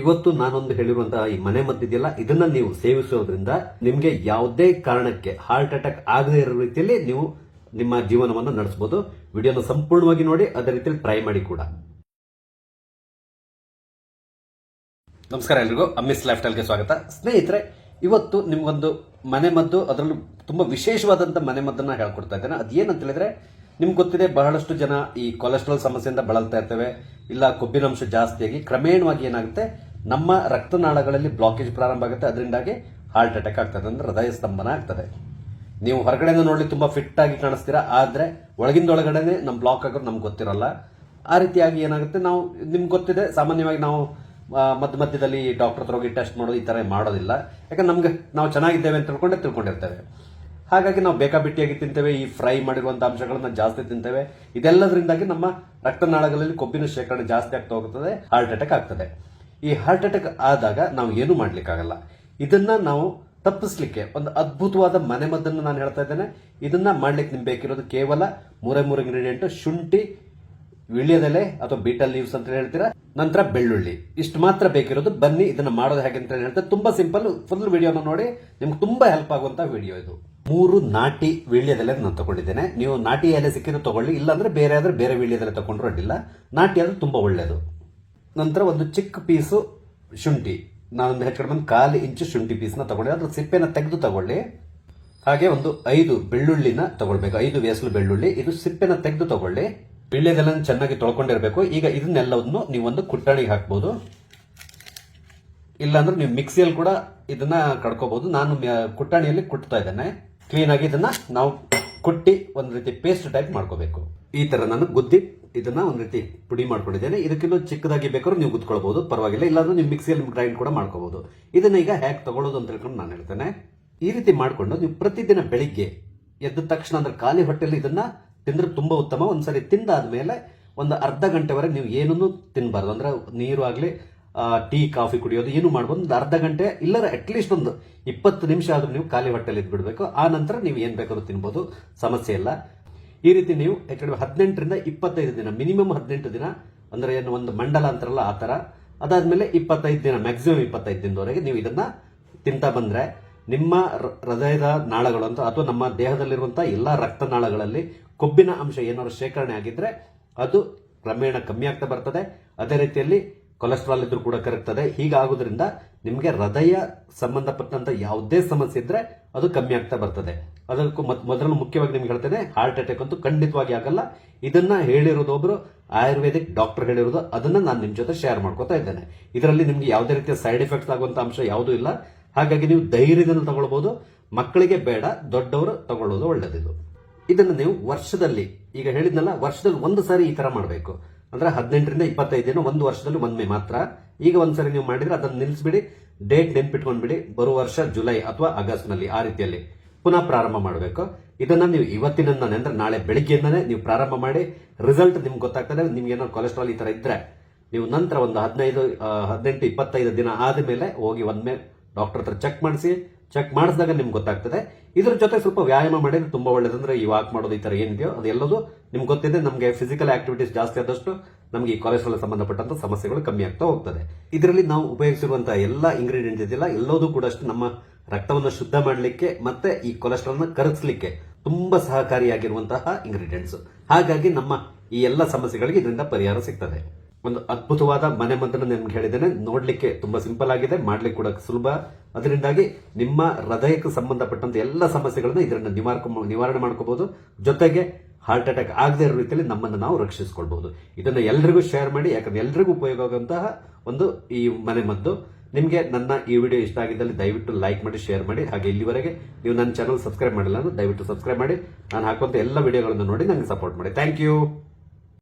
ಇವತ್ತು ನಾನೊಂದು ಹೇಳಿರುವಂತಹ ಈ ಮನೆ ಮದ್ದಿದೆಯಲ್ಲ, ಇದನ್ನ ನೀವು ಸೇವಿಸೋದ್ರಿಂದ ನಿಮ್ಗೆ ಯಾವುದೇ ಕಾರಣಕ್ಕೆ ಹಾರ್ಟ್ ಅಟ್ಯಾಕ್ ಆಗದೇ ಇರೋ ರೀತಿಯಲ್ಲಿ ನೀವು ನಿಮ್ಮ ಜೀವನವನ್ನು ನಡೆಸಬಹುದು ವಿಡಿಯೋನ ಸಂಪೂರ್ಣವಾಗಿ ನೋಡಿ, ಅದೇ ರೀತಿಯಲ್ಲಿ ಟ್ರೈ ಮಾಡಿ ಕೂಡ. ನಮಸ್ಕಾರ ಎಲ್ರಿಗೂ. ಅಮ್ಮಿಸ್ ಲೈಫ್ ಸ್ಟೈಲ್ಗೆ ಸ್ವಾಗತ. ಸ್ನೇಹಿತರೆ, ಇವತ್ತು ನಿಮ್ಗೊಂದು ಮನೆ ಮದ್ದು, ಅದರಲ್ಲೂ ತುಂಬಾ ವಿಶೇಷವಾದಂತಹ ಮನೆ ಮದ್ದನ್ನ ಹೇಳ್ಕೊಡ್ತಾ ಇದ್ದೇನೆ. ಅದೇನಂತ ಹೇಳಿದ್ರೆ ನಿಮ್ಗೆ ಗೊತ್ತಿದೆ, ಬಹಳಷ್ಟು ಜನ ಈ ಕೊಲೆಸ್ಟ್ರಾಲ್ ಸಮಸ್ಯೆಯಿಂದ ಬಳಲ್ತಾ ಇರ್ತವೆ. ಇಲ್ಲ ಕೊಬ್ಬಿನಾಂಶ ಜಾಸ್ತಿಯಾಗಿ. ಕ್ರಮೇಣವಾಗಿ ಏನಾಗುತ್ತೆ? ನಮ್ಮ ರಕ್ತನಾಳಗಳಲ್ಲಿ ಬ್ಲಾಕೇಜ್ ಪ್ರಾರಂಭ ಆಗುತ್ತೆ. ಅದರಿಂದಾಗಿ ಹಾರ್ಟ್ ಅಟ್ಯಾಕ್ ಆಗ್ತದೆ ಅಂದ್ರೆ ಹೃದಯ ಸ್ತಂಭನ ಆಗ್ತದೆ. ನೀವು ಹೊರಗಡೆಯಿಂದ ನೋಡಿ ತುಂಬಾ ಫಿಟ್ ಆಗಿ ಕಾಣಿಸ್ತೀರಾ? ಆದ್ರೆ ಒಳಗಿಂದ ಒಳಗಡೆನೆ ನಮ್ ಬ್ಲಾಕ್ ಆಗೋದು ನಮ್ಗೆ ಗೊತ್ತಿರಲ್ಲ. ಆ ರೀತಿಯಾಗಿ ಏನಾಗುತ್ತೆ? ನಾವು, ನಿಮ್ಗೆ ಗೊತ್ತಿದೆ, ಸಾಮಾನ್ಯವಾಗಿ ನಾವು ಮಧ್ಯ ಮಧ್ಯದಲ್ಲಿ ಡಾಕ್ಟರ್ ಹತ್ರ ಹೋಗಿ ಟೆಸ್ಟ್ ಮಾಡೋದು ಈ ತರ ಮಾಡೋದಿಲ್ಲ. ಯಾಕಂದ್ರೆ ನಮ್ಗೆ ನಾವು ಚೆನ್ನಾಗಿದ್ದೇವೆ ಅಂತ ತಿಳ್ಕೊಂಡೆ ತಿಳ್ಕೊಂಡಿರ್ತೇವೆ. ಹಾಗಾಗಿ ನಾವು ಬೇಕಾಬಿಟ್ಟಿಯಾಗಿ ತಿಂತೇವೆ, ಈ ಫ್ರೈ ಮಾಡಿರುವಂತಹ ಅಂಶಗಳನ್ನ ಜಾಸ್ತಿ ತಿಂತೇವೆ. ಇದೆಲ್ಲದರಿಂದಾಗಿ ನಮ್ಮ ರಕ್ತನಾಳಗಳಲ್ಲಿ ಕೊಬ್ಬಿನ ಶೇಖರಣೆ ಜಾಸ್ತಿ ಆಗ್ತಾ ಹೋಗುತ್ತದೆ ಹಾರ್ಟ್ ಅಟ್ಯಾಕ್ ಆಗ್ತದೆ. ಈ ಹಾರ್ಟ್ ಅಟ್ಯಾಕ್ ಆದಾಗ ನಾವು ಏನು ಮಾಡ್ಲಿಕ್ಕಾಗಲ್ಲ. ಇದನ್ನ ನಾವು ತಪ್ಪಿಸ್ಲಿಕ್ಕೆ ಒಂದು ಅದ್ಭುತವಾದ ಮನೆ ಮದ್ದನ್ನು ನಾನು ಹೇಳ್ತಾ ಇದ್ದೇನೆ. ಇದನ್ನ ಮಾಡ್ಲಿಕ್ಕೆ ನಿಮ್ಗೆ ಬೇಕಿರೋದು ಕೇವಲ ಮೂರೇ ಮೂರು ಇಂಗ್ರೀಡಿಯೆಂಟ್ ಶುಂಠಿ ವಿಳ್ಯದೆಲೆ ಅಥವಾ ಬೀಟಲ್ ಲೀವ್ಸ್ ಅಂತ ಹೇಳ್ತೀರಾ? ನಂತರ ಬೆಳ್ಳುಳ್ಳಿ. ಇಷ್ಟು ಮಾತ್ರ ಬೇಕಿರೋದು, ಬನ್ನಿ, ಇದನ್ನ ಮಾಡೋದು ಹೇಗೆ ಅಂತ ಹೇಳ್ತಾರೆ ತುಂಬಾ ಸಿಂಪಲ್ ಫುಲ್ ವಿಡಿಯೋನ ನೋಡಿ, ನಿಮ್ಗೆ ತುಂಬಾ ಹೆಲ್ಪ್ ಆಗುವಂತ ವಿಡಿಯೋ ಇದು. ಮೂರು ನಾಟಿ ವೀಳ್ಯದೆಲೆ ನಾನು ತಗೊಂಡಿದ್ದೇನೆ. ನೀವು ನಾಟಿ ಎಲೆ ಸಿಕ್ಕಿದ್ರೆ ತಗೊಳ್ಳಿ, ಇಲ್ಲಾಂದ್ರೆ ಬೇರೆ ಆದ್ರೆ ಬೇರೆ ವೀಳ್ಯದೆಲೆ ತಗೊಂಡ್ರು ಅಡ್ಡಿಲ್ಲ. ನಾಟಿ ಆದ್ರೆ ತುಂಬಾ ಒಳ್ಳೆಯದು ನಂತರ ಒಂದು ಚಿಕ್ಕ ಪೀಸು ಶುಂಠಿ. ನಾನೊಂದು ಹೆಚ್ಚು ಕಡಿಮೆ ಕಾಲು ಇಂಚು ಶುಂಠಿ ಪೀಸ್ನ ತಗೊಳ್ಳಿ ಅದ್ರ ಸಿಪ್ಪೆನ ತೆಗೆದು ತಗೊಳ್ಳಿ. ಹಾಗೆ ಒಂದು ಐದು ಬೆಳ್ಳುಳ್ಳಿನ ತಗೊಳ್ಬೇಕು. ಐದು ವೇಸಲು ಬೆಳ್ಳುಳ್ಳಿ. ಇದು ಸಿಪ್ಪೆನ ತೆಗೆದು ತಗೊಳ್ಳಿ. ವೀಳ್ಯದೆಲ್ಲ ಚೆನ್ನಾಗಿ ತೊಳ್ಕೊಂಡಿರಬೇಕು. ಈಗ ಇದನ್ನೆಲ್ಲವನ್ನು ನೀವು ಒಂದು ಕುಟ್ಟಣಿಗೆ ಹಾಕ್ಬೋದು. ಇಲ್ಲಾಂದ್ರೆ ನೀವು ಮಿಕ್ಸಿಯಲ್ಲಿ ಕೂಡ ಇದನ್ನ ಕಡ್ಕೋಬಹುದು ನಾನು ಕುಟ್ಟಣಿಯಲ್ಲಿ ಕುಟ್ತಾ ಇದ್ದೇನೆ. ಕ್ಲೀನ್ ಇದನ್ನು ನಾವು ಕುಟ್ಟಿ ಒಂದು ರೀತಿ ಪೇಸ್ಟ್ ಟೈಪ್ ಮಾಡ್ಕೋಬೇಕು. ಈ ತರ ನಾನು ಗುದ್ದಿ ಇದನ್ನ ಒಂದು ರೀತಿ ಪುಡಿ ಮಾಡ್ಕೊಂಡಿದ್ದೇನೆ. ಇದಕ್ಕಿಂತ ಚಿಕ್ಕದಾಗಿ ಬೇಕಾದ್ರೂ ನೀವು ಗುದ್ಕೊಳ್ಬಹುದು, ಪರವಾಗಿಲ್ಲ. ಇಲ್ಲಾಂದ್ರೆ ನೀವು ಮಿಕ್ಸಿಯಲ್ಲಿ ಗ್ರೈಂಡ್ ಕೂಡ ಮಾಡ್ಕೋಬಹುದು. ಇದನ್ನ ಈಗ ಹೇಗೆ ತಗೊಳ್ಳೋದು ಅಂತ ಹೇಳ್ಕೊಂಡು ನಾನು ಹೇಳ್ತೇನೆ. ಈ ರೀತಿ ಮಾಡಿಕೊಂಡು ನೀವು ಪ್ರತಿದಿನ ಬೆಳಿಗ್ಗೆ ಎದ್ದ ತಕ್ಷಣ ಅಂದ್ರೆ ಖಾಲಿ ಹೊಟ್ಟೆಲಿ ಇದನ್ನ ತಿಂದ್ರೆ ತುಂಬಾ ಉತ್ತಮ. ಒಂದ್ಸರಿ ತಿಂದಾದ್ಮೇಲೆ ಒಂದು ಅರ್ಧ ಗಂಟೆವರೆಗೆ ನೀವು ಏನನ್ನು ತಿನ್ನಬಾರ್ದು ಅಂದ್ರೆ ನೀರು ಆಗ್ಲಿ ಟೀ, ಕಾಫಿ ಕುಡಿಯೋದು ಏನು ಮಾಡ್ಬೋದು? ಒಂದು ಅರ್ಧ ಗಂಟೆ ಇಲ್ಲರ ಅಟ್ಲೀಸ್ಟ್ ಒಂದು ಇಪ್ಪತ್ತು ನಿಮಿಷ ಆದರೂ ನೀವು ಖಾಲಿ ಹೊಟ್ಟೆಲಿ ಇದ್ಬಿಡಬೇಕು. ಆ ನಂತರ ನೀವು ಏನು ಬೇಕಾದ್ರೂ ತಿನ್ಬೋದು. ಸಮಸ್ಯೆ ಇಲ್ಲ. ಈ ರೀತಿ ನೀವು ಯಾಕಂದ್ರೆ ಹದಿನೆಂಟರಿಂದ ಇಪ್ಪತ್ತೈದು ದಿನ, ಮಿನಿಮಮ್ ಹದಿನೆಂಟು ದಿನ, ಅಂದರೆ ಏನು ಒಂದು ಮಂಡಲ ಅಂತಾರಲ್ಲ ಆ ಥರ, ಅದಾದಮೇಲೆ ಇಪ್ಪತ್ತೈದು ದಿನ ಮ್ಯಾಕ್ಸಿಮಮ್ ಇಪ್ಪತ್ತೈದು ದಿನದವರೆಗೆ ನೀವು ಇದನ್ನು ತಿಂತಾ ಬಂದರೆ ನಿಮ್ಮ ಹೃದಯದ ನಾಳಗಳು ಅಂತ ಅಥವಾ ನಮ್ಮ ದೇಹದಲ್ಲಿರುವಂಥ ಎಲ್ಲ ರಕ್ತನಾಳಗಳಲ್ಲಿ ಕೊಬ್ಬಿನ ಅಂಶ ಏನಾದರೂ ಶೇಖರಣೆ ಆಗಿದ್ದರೆ ಅದು ಕ್ರಮೇಣ ಕಮ್ಮಿ ಆಗ್ತಾ ಬರ್ತದೆ. ಅದೇ ರೀತಿಯಲ್ಲಿ ಕೊಲೆಸ್ಟ್ರಾಲ್ ಇದ್ರೂ ಕೂಡ ಕರಗ್ತದೆ ಹೀಗಾಗೋದ್ರಿಂದ ನಿಮಗೆ ಹೃದಯ ಸಂಬಂಧಪಟ್ಟಂತ ಯಾವುದೇ ಸಮಸ್ಯೆ ಇದ್ರೆ ಅದು ಕಮ್ಮಿ ಆಗ್ತಾ ಬರ್ತದೆ. ಅದಕ್ಕೂ ಮೊದಲು ಮುಖ್ಯವಾಗಿ ನಿಮ್ಗೆ ಹೇಳ್ತೇನೆ ಹಾರ್ಟ್ ಅಟ್ಯಾಕ್ ಅಂತೂ ಖಂಡಿತವಾಗಿ ಆಗಲ್ಲ. ಇದನ್ನ ಹೇಳಿರೋದು ಒಬ್ರು ಆಯುರ್ವೇದಿಕ್ ಡಾಕ್ಟರ್ ಹೇಳಿರೋದು, ಅದನ್ನ ನಾನು ನಿಮ್ ಜೊತೆ ಶೇರ್ ಮಾಡ್ಕೋತಾ ಇದ್ದೇನೆ. ಇದರಲ್ಲಿ ನಿಮ್ಗೆ ಯಾವುದೇ ರೀತಿಯ ಸೈಡ್ ಎಫೆಕ್ಟ್ಸ್ ಆಗುವಂತ ಅಂಶ ಯಾವುದೂ ಇಲ್ಲ. ಹಾಗಾಗಿ ನೀವು ಧೈರ್ಯದಿಂದ ತಗೊಳ್ಬಹುದು ಮಕ್ಕಳಿಗೆ ಬೇಡ, ದೊಡ್ಡವರು ತಗೊಳ್ಳೋದು ಒಳ್ಳೆದಿದು. ಇದನ್ನು ನೀವು ವರ್ಷದಲ್ಲಿ, ಈಗ ಹೇಳಿದ್ನಲ್ಲ, ವರ್ಷದಲ್ಲಿ ಒಂದು ಸಾರಿ ಈ ತರ ಮಾಡಬೇಕು. ಅಂದ್ರೆ ಹದಿನೆಂಟರಿಂದ ಇಪ್ಪತ್ತೈದು ದಿನ ಒಂದು ವರ್ಷದಲ್ಲಿ ಒಮ್ಮೆ ಮಾತ್ರ. ಈಗ ಒಂದ್ಸರಿ ನೀವು ಮಾಡಿದ್ರೆ ಅದನ್ನ ನಿಲ್ಲಿಸ್ಬಿಡಿ ಡೇಟ್ ನೆನ್ಪಿಟ್ಕೊಂಡ್ಬಿಡಿ, ಬರುವ ವರ್ಷ ಜುಲೈ ಅಥವಾ ಆಗಸ್ಟ್ನಲ್ಲಿ ಆ ರೀತಿಯಲ್ಲಿ ಪುನಃ ಪ್ರಾರಂಭ ಮಾಡಬೇಕು. ಇದನ್ನ ನೀವು ಇವತ್ತಿನಿಂದ ಅಂದ್ರೆ ನಾಳೆ ಬೆಳಿಗ್ಗೆಯಿಂದನೇ ನೀವು ಪ್ರಾರಂಭ ಮಾಡಿ ರಿಸಲ್ಟ್ ನಿಮ್ಗೆ ಗೊತ್ತಾಗ್ತದೆ, ನಿಮ್ಗೆ ಏನೋ ಕೊಲೆಸ್ಟ್ರಾಲ್ ಈ ತರ ಇದ್ರೆ ನೀವು ನಂತರ ಒಂದು ಹದಿನೈದು ಹದಿನೆಂಟು, ಇಪ್ಪತ್ತೈದು ದಿನ ಆದ ಮೇಲೆ ಹೋಗಿ ಒಮ್ಮೆ ಡಾಕ್ಟರ್ ಹತ್ರ ಚೆಕ್ ಮಾಡಿಸಿ ಚೆಕ್ ಮಾಡಿಸಿದಾಗ ನಿಮ್ಗೆ ಗೊತ್ತಾಗ್ತದೆ. ಇದ್ರ ಜೊತೆ ಸ್ವಲ್ಪ ವ್ಯಾಯಾಮ ಮಾಡಿದ್ರೆ ತುಂಬಾ ಒಳ್ಳೇದಂದ್ರೆ ಈ ವಾಕ್ ಮಾಡೋದು ಈ ತರ ಏನಿದೆಯೋ ಅದೆಲ್ಲದು ನಿಮ್ಗೆ ಗೊತ್ತಿದೆ. ನಮಗೆ ಫಿಸಿಕಲ್ ಆಕ್ಟಿವಿಟೀಸ್ ಜಾಸ್ತಿ ಆದಷ್ಟು ನಮಗೆ ಈ ಕೊಲೆಸ್ಟ್ರಾಲ್ ಸಂಬಂಧಪಟ್ಟಂತ ಸಮಸ್ಯೆಗಳು ಕಮ್ಮಿ ಆಗ್ತಾ ಹೋಗ್ತದೆ. ಇದರಲ್ಲಿ ನಾವು ಉಪಯೋಗಿಸಿರುವಂತಹ ಎಲ್ಲ ಇಂಗ್ರೀಡಿಯೆಂಟ್ ಇದೆಯಲ್ಲ, ಎಲ್ಲದೂ ಕೂಡ ಅಷ್ಟು ನಮ್ಮ ರಕ್ತವನ್ನು ಶುದ್ಧ ಮಾಡಲಿಕ್ಕೆ ಮತ್ತೆ ಈ ಕೊಲೆಸ್ಟ್ರಾಲ್ನ ಕರಗಿಸ್ಲಿಕ್ಕೆ ತುಂಬಾ ಸಹಕಾರಿಯಾಗಿರುವಂತಹ ಇಂಗ್ರೀಡಿಯೆಂಟ್ಸ್ ಹಾಗಾಗಿ ನಮ್ಮ ಈ ಎಲ್ಲ ಸಮಸ್ಯೆಗಳಿಗೆ ಇದರಿಂದ ಪರಿಹಾರ ಸಿಗ್ತದೆ. ಒಂದು ಅದ್ಭುತವಾದ ಮನೆ ಮದ್ದನ್ನು ನಿಮ್ಗೆ ಹೇಳಿದ್ದೇನೆ. ನೋಡ್ಲಿಕ್ಕೆ ತುಂಬಾ ಸಿಂಪಲ್ ಆಗಿದೆ. ಮಾಡ್ಲಿಕ್ಕೆ ಕೂಡ ಸುಲಭ. ಅದರಿಂದಾಗಿ ನಿಮ್ಮ ಹೃದಯಕ್ಕೆ ಸಂಬಂಧಪಟ್ಟಂತ ಎಲ್ಲ ಸಮಸ್ಯೆಗಳನ್ನ ಇದರಿಂದ ನಿವಾರಕ ನಿವಾರಣೆ ಮಾಡ್ಕೋಬಹುದು ಜೊತೆಗೆ ಹಾರ್ಟ್ ಅಟ್ಯಾಕ್ ಆಗದೇ ಇರೋ ರೀತಿಯಲ್ಲಿ ನಮ್ಮನ್ನು ನಾವು ರಕ್ಷಿಸಿಕೊಳ್ಬಹುದು ಇದನ್ನ ಎಲ್ರಿಗೂ ಶೇರ್ ಮಾಡಿ, ಯಾಕಂದ್ರೆ ಎಲ್ರಿಗೂ ಉಪಯೋಗ ಆಗುವಂತಹ ಒಂದು ಈ ಮನೆ ಮದ್ದು. ನಿಮಗೆ ನನ್ನ ಈ ವಿಡಿಯೋ ಇಷ್ಟ ಆಗಿದ್ದಲ್ಲಿ ದಯವಿಟ್ಟು ಲೈಕ್ ಮಾಡಿ ಶೇರ್ ಮಾಡಿ. ಹಾಗೆ ಇಲ್ಲಿವರೆಗೆ ನೀವು ನನ್ನ ಚಾನಲ್ ಸಬ್ಸ್ಕ್ರೈಬ್ ಮಾಡಿಲ್ಲ ಅಂದ್ರೆ ದಯವಿಟ್ಟು ಸಬ್ಸ್ಕ್ರೈಬ್ ಮಾಡಿ. ನಾನು ಹಾಕುವಂತ ಎಲ್ಲ ವಿಡಿಯೋಗಳನ್ನು ನೋಡಿ ನನಗೆ ಸಪೋರ್ಟ್ ಮಾಡಿ. Thank you